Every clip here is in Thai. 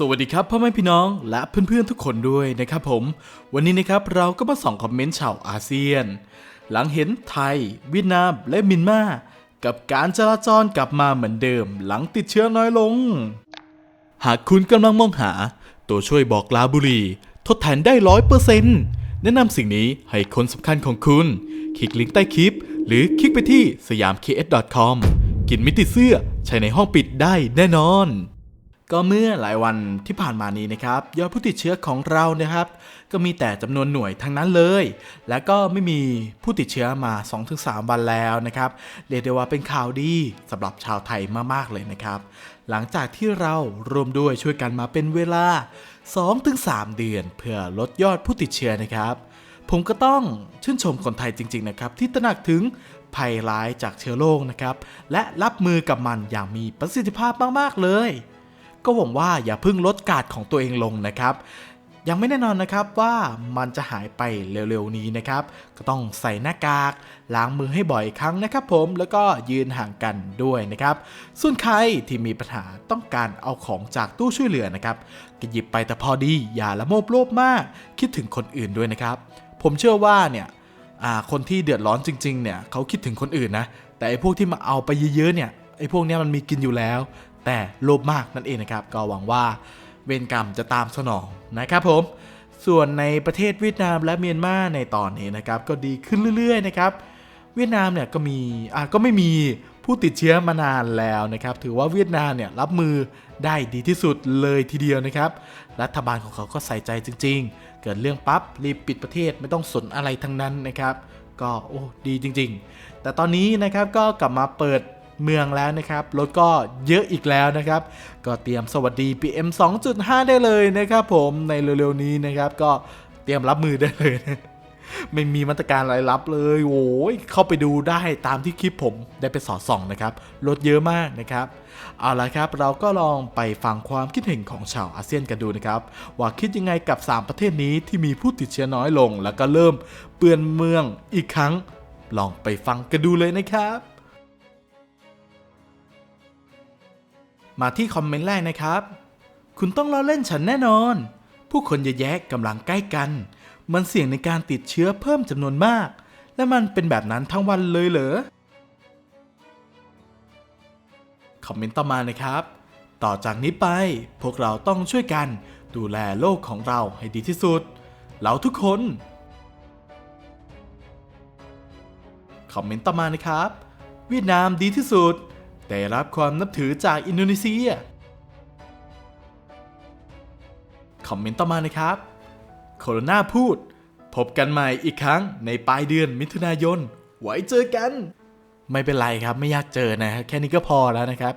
สวัสดีครับพ่อแม่พี่น้องและเพื่อนๆทุกคนด้วยนะครับผม วันนี้นะครับเราก็มาส่องคอมเมนต์ชาวอาเซียน หลังเห็นไทย เวียดนามและมินมากับการจราจรกลับมาเหมือนเดิม หลังติดเชื้อน้อยลง หากคุณกำลังมองหา ตัวช่วยบอกลาบุรี ทดแทนได้ร้อยเปอร์เซ็นต์แนะนำสิ่งนี้ให้คนสำคัญของคุณ คลิกลิงก์ใต้คลิป หรือคลิกไปที่สยาม KS.com กินมิติเสื้อใช้ในห้องปิดได้แน่นอน ก็เมื่อหลายวันที่ผ่านมานี้นะครับยอดผู้ติดเชื้อของเรานะครับ ก็มีแต่จำนวนหน่วยทั้งนั้นเลย และก็ไม่มีผู้ติดเชื้อมา 2-3 วันแล้วนะครับเรียกได้ว่าเป็นข่าวดีสำหรับชาวไทยมากๆเลยนะครับ หลังจากที่เรารวมด้วยช่วยกันมาเป็นเวลา 2-3 เดือน เพื่อลดยอดผู้ติดเชื้อนะครับ ผมก็ต้องชื่นชมคนไทยจริง ๆ นะครับ ที่ตระหนักถึงภัยร้ายจากเชื้อโรคนะครับและรับมือกับมันอย่างมีประสิทธิภาพมากๆเลย ก็หวังว่าอย่าเพิ่งลดการดของตัวเองลงนะครับ ยังไม่แน่นอนนะครับว่ามันจะหายไปเร็วๆนี้นะครับ ก็ต้องใส่หน้ากากล้างมือให้บ่อยครั้งนะครับ ผมแล้วก็ยืนห่างกันด้วยนะครับ ส่วนใครที่มีปัญหาต้องการเอาของจากตู้ช่วยเหลือนะครับก็หยิบไปแต่พอดีอย่าละโมบโลภมาก คิดถึงคนอื่นด้วยนะครับ ผมเชื่อว่าเนี่ยคนที่เดือดร้อนจริง ๆ เนี่ยเขาคิดถึงคนอื่นนะ แต่ไอ้พวกที่มาเอาไปเยอะๆเนี่ยไอ้พวกนี้มันมีกินอยู่แล้ว แต่โลภมากนั่นเองนะครับ ก็หวังว่าเวรกรรมจะตามสนองนะครับผม ส่วนในประเทศเวียดนามและเมียนมาในตอนนี้นะครับ ก็ดีขึ้นเรื่อยๆนะครับ เวียดนามเนี่ยก็มีอะก็ไม่มีผู้ติดเชื้อมานานแล้วนะครับ ถือว่าเวียดนามเนี่ยรับมือได้ดีที่สุดเลยทีเดียวนะครับ รัฐบาลของเขาก็ใส่ใจจริง ๆ เกิดเรื่องปั๊บรีบปิดประเทศไม่ต้องสนอะไรทั้งนั้นนะครับ ก็โอ้ดีจริง ๆ แต่ตอนนี้นะครับก็กลับมาเปิด เมืองแล้วนะครับ รถก็เยอะอีกแล้วนะครับ ก็เตรียมสวัสดี PM 2.5 ได้เลยนะครับผมในเร็วๆนี้นะครับ ก็เตรียมรับมือได้เลยนะไม่มีมาตรการอะไรรับเลยโอ้ยเข้าไปดูได้ตามที่คลิปผมได้ไปสอดส่องนะครับลดเยอะมากนะครับ เอาละครับเราก็ลองไปฟังความคิดเห็นของชาวอาเซียนกันดูนะครับ ว่าคิดยังไงกับ 3 ประเทศนี้ที่มีผู้ติดเชื้อน้อยลง แล้วก็เริ่มเปื้อนเมืองอีกครั้ง ลองไปฟังกันดูเลยนะครับ มาที่คอมเมนต์แรกนะครับ คุณต้องล้อเล่นฉันแน่นอน ผู้คนเยอะแยะกำลังใกล้กัน มันเสี่ยงในการติดเชื้อเพิ่มจำนวนมาก และมันเป็นแบบนั้นทั้งวันเลยเหรอ คอมเมนต์ต่อมานะครับ ต่อจากนี้ไปพวกเราต้องช่วยกันดูแลโลกของเราให้ดีที่สุด เราทุกคน คอมเมนต์ต่อมานะครับ เวียดนามดีที่สุด ได้รับความนับถือจากอินโดนีเซีย คอมเมนต์ต่อมานะครับ โคโรนาพูด พบกันใหม่อีกครั้งในปลายเดือนมิถุนายน ไว้เจอกัน ไม่เป็นไรครับไม่อยากเจอนะแค่นี้ก็พอแล้วนะครับ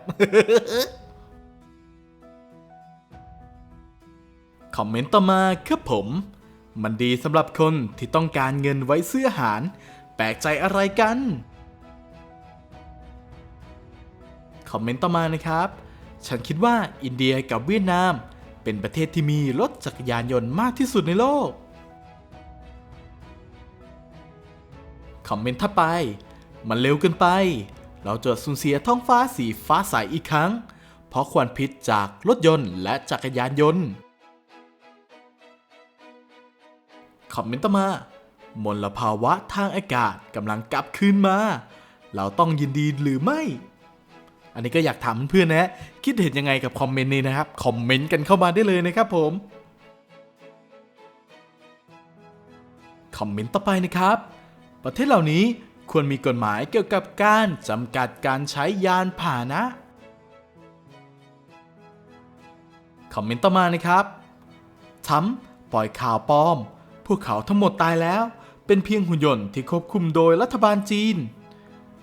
คอมเมนต์ต่อมาครับผม มันดีสำหรับคนที่ต้องการเงินไว้ซื้ออาหาร แปลกใจอะไรกัน คอมเมนต์ต่อมานะครับ ฉันคิดว่าอินเดียกับเวียดนาม เป็นประเทศที่มีรถจักรยานยนต์มากที่สุดในโลก คอมเมนต์ถัดไป มันเร็วเกินไป เราจะสูญเสียท้องฟ้าสีฟ้าใสอีกครั้ง เพราะควันพิษจากรถยนต์และจักรยานยนต์ คอมเมนต์ต่อมามลภาวะทางอากาศกำลังกลับคืนมา เราต้องยินดีหรือไม่ อันนี้ก็อยากถามเพื่อนนะ คิดเห็นยังไงกับคอมเมนต์นี้นะครับ คอมเมนต์กันเข้ามาได้เลยนะครับผม คอมเมนต์ต่อไปนะครับ ประเทศเหล่านี้ควรมีกฎหมายเกี่ยวกับการจำกัดการใช้ยานพาหนะ คอมเมนต์ต่อมานะครับทำปล่อยข่าวปลอม พวกเขาทั้งหมดตายแล้ว เป็นเพียงหุ่นยนต์ที่ควบคุมโดยรัฐบาลจีน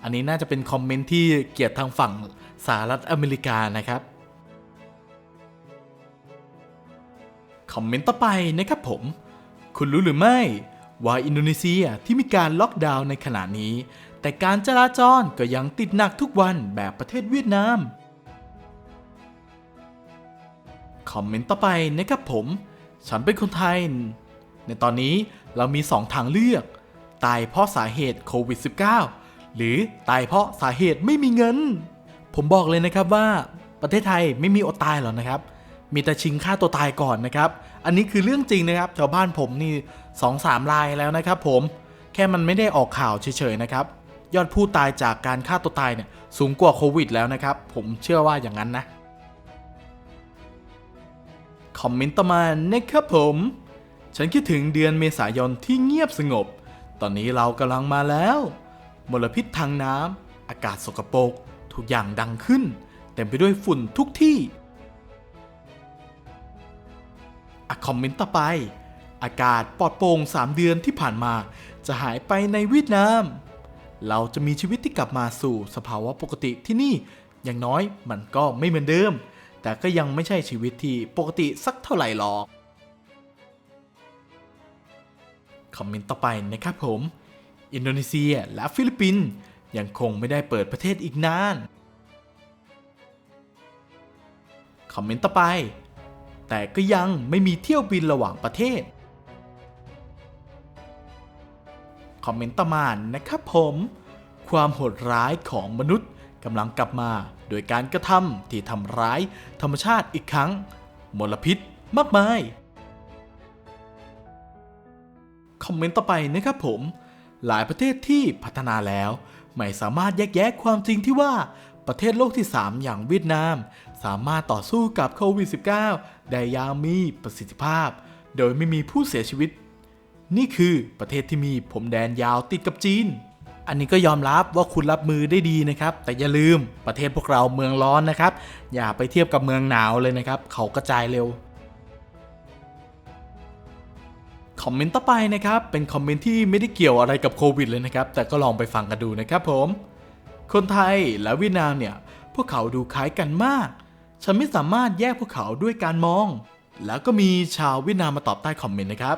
อันนี้น่าจะเป็นคอมเมนต์ที่เกลียดทางฝั่ง สหรัฐอเมริกานะครับคอมเมนต์ต่อไปนะครับผม คุณรู้หรือไม่ว่าอินโดนีเซียที่มีการล็อกดาวน์ในขณะนี้ แต่การจราจรก็ยังติดหนักทุกวันแบบประเทศเวียดนาม คอมเมนต์ต่อไปนะครับผม ฉันเป็นคนไทย ในตอนนี้เรามี 2 ทางเลือก ตายเพราะสาเหตุโควิด -19 หรือตายเพราะสาเหตุไม่มีเงิน ผมบอกเลยนะครับว่าประเทศไทยไม่มีอดตายหรอกนะครับ มีแต่ชิงฆ่าตัวตายก่อนนะครับ อันนี้คือเรื่องจริงนะครับแถวบ้านผมนี่สองสามรายแล้วนะครับผม แค่มันไม่ได้ออกข่าวเฉยๆนะครับ ยอดผู้ตายจากการฆ่าตัวตายเนี่ยสูงกว่าโควิดแล้วนะครับ ผมเชื่อว่าอย่างนั้นนะ คอมเมนต์ต่อมานะครับผม ฉันคิดถึงเดือนเมษายนที่เงียบสงบ ตอนนี้เรากำลังมาแล้ว มลพิษทางน้ำอากาศสกปรก ทุกอย่างดังขึ้น เต็มไปด้วยฝุ่นทุกที่อะคอมเมนต์ต่อไป อากาศปลอดโปร่ง3 เดือนที่ผ่านมา จะหายไปในเวียดนาม เราจะมีชีวิตที่กลับมาสู่สภาวะปกติที่นี่ อย่างน้อยมันก็ไม่เหมือนเดิม แต่ก็ยังไม่ใช่ชีวิตที่ปกติสักเท่าไหร่หรอก คอมเมนต์ต่อไปนะครับผม อินโดนีเซียและฟิลิปปินส์ ยังคงไม่ได้เปิดประเทศอีกนาน คอมเมนต์ต่อไป แต่ก็ยังไม่มีเที่ยวบินระหว่างประเทศ คอมเมนต์ต่อมานะครับผม ความโหดร้ายของมนุษย์กำลังกลับมาโดยการกระทำที่ทำร้ายธรรมชาติอีกครั้ง มลพิษมากมาย คอมเมนต์ต่อไปนะครับผม หลายประเทศที่พัฒนาแล้ว ไม่สามารถแยกแยะความจริงที่ว่าประเทศโลกที่ 3 อย่างเวียดนาม สามารถต่อสู้กับโควิด -19 ได้อย่างมีประสิทธิภาพ โดยไม่มีผู้เสียชีวิต นี่คือประเทศที่มีผมแดนยาวติดกับจีน อันนี้ก็ยอมรับว่าคุณรับมือได้ดีนะครับ แต่อย่าลืมประเทศพวกเราเมืองร้อนนะครับ อย่าไปเทียบกับเมืองหนาวเลยนะครับ เขากระจายเร็ว คอมเมนต์ต่อไปนะครับเป็นคอมเมนต์ที่ไม่ได้เกี่ยวอะไรกับโควิดเลยนะครับ แต่ก็ลองไปฟังกันดูนะครับผม คนไทยและเวียดนามเนี่ย พวกเขาดูคล้ายกันมาก ฉันไม่สามารถแยกพวกเขาด้วยการมอง แล้วก็มีชาวเวียดนามมาตอบใต้คอมเมนต์นะครับ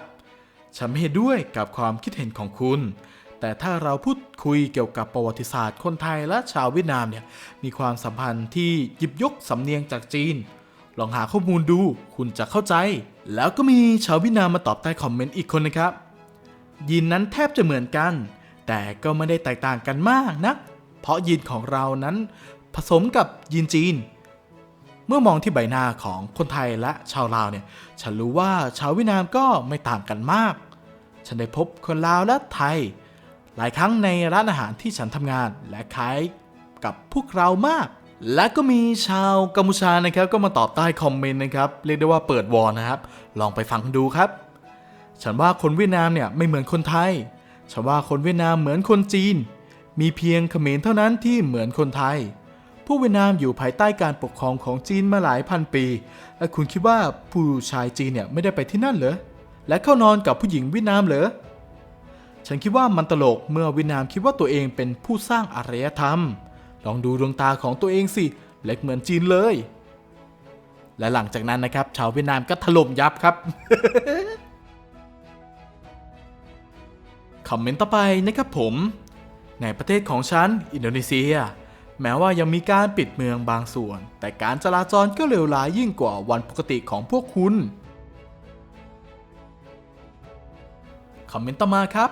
ฉันไม่เห็นด้วยกับความคิดเห็นของคุณ แต่ถ้าเราพูดคุยเกี่ยวกับประวัติศาสตร์ คนไทยและชาวเวียดนามเนี่ยมีความสัมพันธ์ที่หยิบยกสำเนียงจากจีน ลองหาข้อมูลดูคุณจะเข้าใจ แล้วก็มีชาวเวียดนามมาตอบใต้คอมเมนต์อีกคนนะครับ ยีนนั้นแทบจะเหมือนกัน แต่ก็ไม่ได้แตกต่างกันมากนัก เพราะยีนของเรานั้นผสมกับยีนจีน เมื่อมองที่ใบหน้าของคนไทยและชาวลาวเนี่ย ฉันรู้ว่าชาวเวียดนามก็ไม่ต่างกันมาก ฉันได้พบคนลาวและไทย หลายครั้งในร้านอาหารที่ฉันทำงานและคล้ายกับพวกเรามาก และก็มีชาวกัมพูชานะครับ ก็มาตอบใต้คอมเมนต์นะครับเรียกได้ว่าเปิดวอลนะครับ ลองไปฟังดูครับ ฉันว่าคนเวียดนามเนี่ยไม่เหมือนคนไทย ฉันว่าคนเวียดนามเหมือนคนจีน มีเพียงเขมรเท่านั้นที่เหมือนคนไทย ผู้เวียดนามอยู่ภายใต้การปกครองของจีนมาหลายพันปี และคุณคิดว่าผู้ชายจีนเนี่ยไม่ได้ไปที่นั่นเหรอและเข้านอนกับผู้หญิงเวียดนามเหรอฉันคิดว่ามันตลกเมื่อเวียดนามคิดว่าตัวเองเป็นผู้สร้างอารยธรรม ลองดูดวงตาของตัวเองสิ เล็กเหมือนจีนเลย และหลังจากนั้นนะครับ ชาวเวียดนามก็ถล่มยับครับคอมเมนต์ต่อไปนะครับผม ในประเทศของฉัน อินโดนีเซีย แม้ว่ายังมีการปิดเมืองบางส่วน แต่การจราจรก็เร็วร้ายยิ่งกว่าวันปกติของพวกคุณคอมเมนต์ต่อมาครับ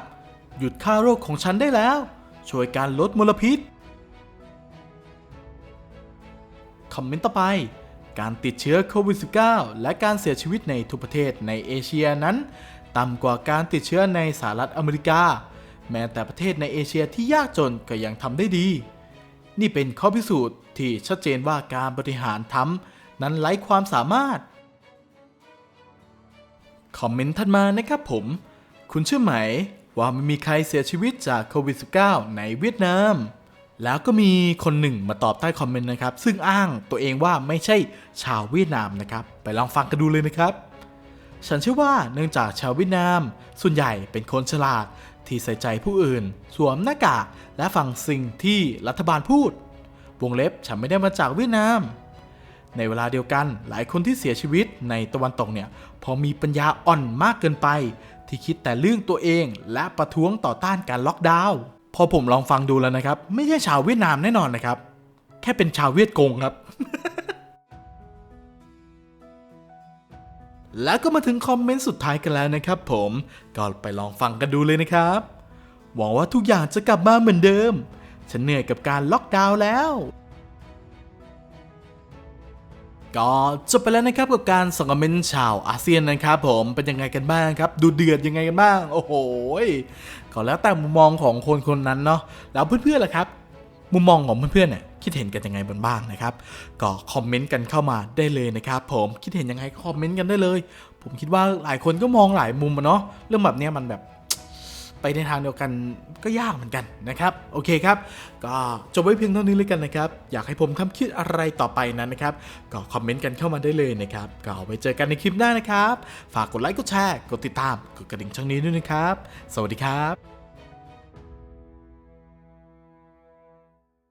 หยุดฆ่าโรคของฉันได้แล้ว ช่วยการลดมลพิษ คอมเมนต์ต่อไป การติดเชื้อโควิด -19 และการเสียชีวิตในทุกประเทศในเอเชียนั้น ต่ำกว่าการติดเชื้อในสหรัฐอเมริกา แม้แต่ประเทศในเอเชียที่ยากจนก็ยังทำได้ดี นี่เป็นข้อพิสูจน์ที่ชัดเจนว่าการบริหารทำนั้นไร้ความสามารถคอมเมนต์ถัดมานะครับผม คุณเชื่อไหมว่าไม่มีใครเสียชีวิตจากโควิด -19 ในเวียดนาม แล้วก็มีคนหนึ่งมาตอบใต้คอมเมนต์นะครับ ซึ่งอ้างตัวเองว่าไม่ใช่ชาวเวียดนามนะครับ ไปลองฟังกันดูเลยนะครับ ฉันเชื่อว่าเนื่องจากชาวเวียดนาม ส่วนใหญ่เป็นคนฉลาดที่ใส่ใจผู้อื่น สวมหน้ากากและฟังสิ่งที่รัฐบาลพูด วงเล็บฉันไม่ได้มาจากเวียดนาม ในเวลาเดียวกันหลายคนที่เสียชีวิตในตะวันตกเนี่ย พอมีปัญญาอ่อนมากเกินไป ที่คิดแต่เรื่องตัวเองและประท้วงต่อต้านการล็อกดาวน์ พอผมลองฟังดูแล้วนะครับ ไม่ใช่ชาวเวียดนามแน่นอนนะครับ แค่เป็นชาวเวียดกงครับ แล้วก็มาถึงคอมเมนต์สุดท้ายกันแล้วนะครับผมก็ไปลองฟังกันดูเลยนะครับ หวังว่าทุกอย่างจะกลับมาเหมือนเดิม ฉันเหนื่อยกับการล็อกดาวน์แล้ว ก็จบไปแล้วนะครับกับการส่งคอมเมนต์ชาวอาเซียนนะครับผมเป็นยังไงกันบ้างครับ ดูเดือดยังไงกันบ้าง โอ้โหก็แล้วแต่มุมมองของคนคนนั้นเนาะแล้วเพื่อนๆล่ะครับ มุมมองของเพื่อนๆเนี่ยคิดเห็นกันยังไงบ้างนะครับ ก็คอมเมนต์กันเข้ามาได้เลยนะครับผมคิดเห็นยังไงก็คอมเมนต์กันได้เลย ผมคิดว่าหลายคนก็มองหลายมุมอะเนาะเรื่องแบบเนี้ยมันแบบ ไปในทางเดียวกันก็ยากเหมือนกันนะครับ โอเคครับ ก็จบไว้เพียงเท่านี้เลยกันนะครับ อยากให้ผมทำคลิปอะไรต่อไปนั้นนะครับ ก็คอมเมนต์กันเข้ามาได้เลยนะครับ ก็ไว้เจอกันในคลิปหน้านะครับ ฝากกดไลค์กดแชร์กดติดตามกดกระดิ่งช่องนี้ด้วยนะครับ สวัสดีครับ